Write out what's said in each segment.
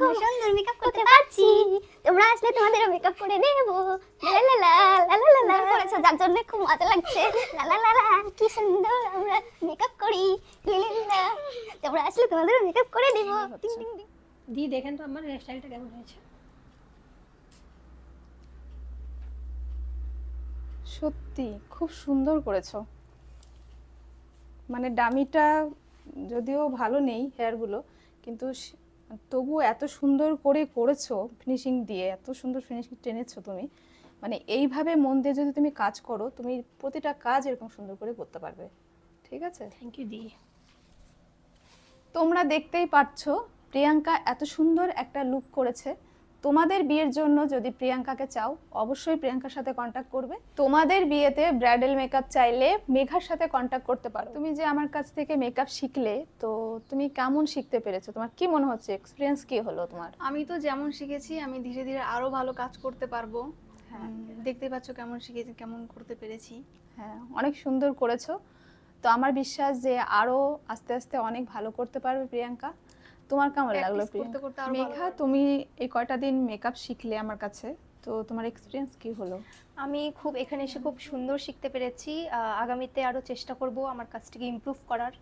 আমরা সুন্দর মেকআপ করতে পারছি তোমরা আসলে তোমাদের মেকআপ করে দেবো লা লা লা লা লা লা করেছ যার জন্য খুব মজা লাগছে লা লা লা লা কি সুন্দর আমরা মেকআপ করি লা লা। তোমরা আসলে তোমাদের মেকআপ করে দেবো টিং টিং টিং দি দেখেন তো আমার হেয়ারস্টাইলটা কেমন হয়েছে সত্যি খুব সুন্দর করেছ মানে ডামিটা যদিও ভালো নেই হেয়ারগুলো কিন্তু তবু এত সুন্দর করে করেছ ফিনিশিং দিয়ে এত সুন্দর ফিনিশিং টেনেছো তুমি মানে এইভাবে মন দিয়ে যদি তুমি কাজ করো তুমি প্রতিটা কাজ এরকম সুন্দর করে করতে পারবে। ঠিক আছে? থ্যাংক ইউ দি তোমরা দেখতেই পাচ্ছ প্রিয়াঙ্কা এত সুন্দর একটা লুক করেছে। তোমাদের বিয়ের জন্য যদি প্রিয়াঙ্কাকে চাও অবশ্যই প্রিয়াঙ্কার সাথে কন্ট্যাক্ট করবে। তোমাদের বিয়েতে ব্রাইডাল মেকআপ চাইলে মেঘার সাথে কন্ট্যাক্ট করতে পারো। তুমি যে আমার কাছ থেকে মেকআপ শিখলে তো তুমি কেমন শিখতে পেরেছ? তোমার কি মনে হচ্ছে? এক্সপিরিয়েন্স কি হলো তোমার? আমি তো যেমন শিখেছি আমি ধীরে ধীরে আরও ভালো কাজ করতে পারব। হ্যাঁ। দেখতে পাচ্ছ কেমন শিখেছি কেমন করতে পেরেছি। হ্যাঁ অনেক সুন্দর করেছ। তো আমার বিশ্বাস যে আরও আস্তে আস্তে অনেক ভালো করতে পারবে প্রিয়াঙ্কা। তোমার কেমন লাগল মেঘা তুমি এই কয়টা দিন মেকআপ শিখলে আমার কাছে? তো তোমার এক্সপিরিয়েন্স কি হলো? আমি খুব এখানে এসে খুব সুন্দর শিখতে পেরেছি। আগামীতে আরও চেষ্টা করব আমার কাজটিকে ইমপ্রুভ করার।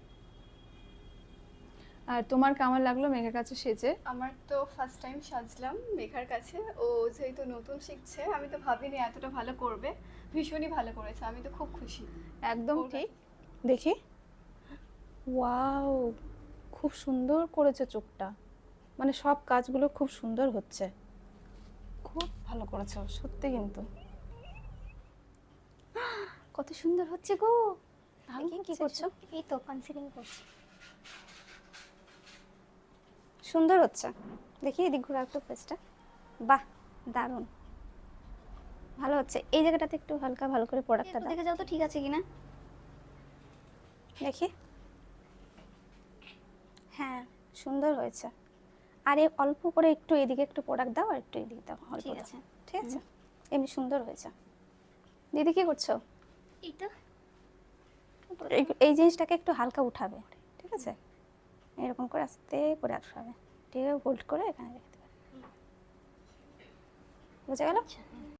আর তোমার কেমন লাগল মেঘার কাছে সেজে? আমার তো ফার্স্ট টাইম সাজলাম মেঘার কাছে। ও যেহেতু নতুন শিখছে আমি তো ভাবিনি এতটা ভালো করবে। ভীষণই ভালো করেছে আমি তো খুব খুশি। একদম ঠিক। দেখি। ওয়াও খুব সুন্দর করেছে চোখটা। মানে সব কাজগুলো খুব সুন্দর হচ্ছে। খুব ভালো করেছ সত্যি কিন্তু। কত সুন্দর হচ্ছে গো। কি করছ? এই তো কনসিলিং করছি। সুন্দর হচ্ছে। দেখি এদিক ঘোরা একটু ফেসটা বাহ দারুণ। ভালো হচ্ছে। এই জায়গাটাতে একটু হালকা ভালো করে প্রোডাক্টটা দেখে যাও তো ঠিক আছে কিনা। দেখি। হ্যাঁ সুন্দর হয়েছে। আর এই অল্প করে একটু এদিকে একটু প্রোডাক্ট দাও আর একটু এদিকে দাও অল্প ঠিক আছে। ঠিক আছে। এমনি সুন্দর হয়েছে। দিদি কি করছ? এই জিনিসটাকে একটু হালকা উঠাবে ঠিক আছে? এরকম করে আস্তে করে উঠাবে ঠিক আছে হোল্ড করে এখানে রেখে দেবে। বোঝা গেল?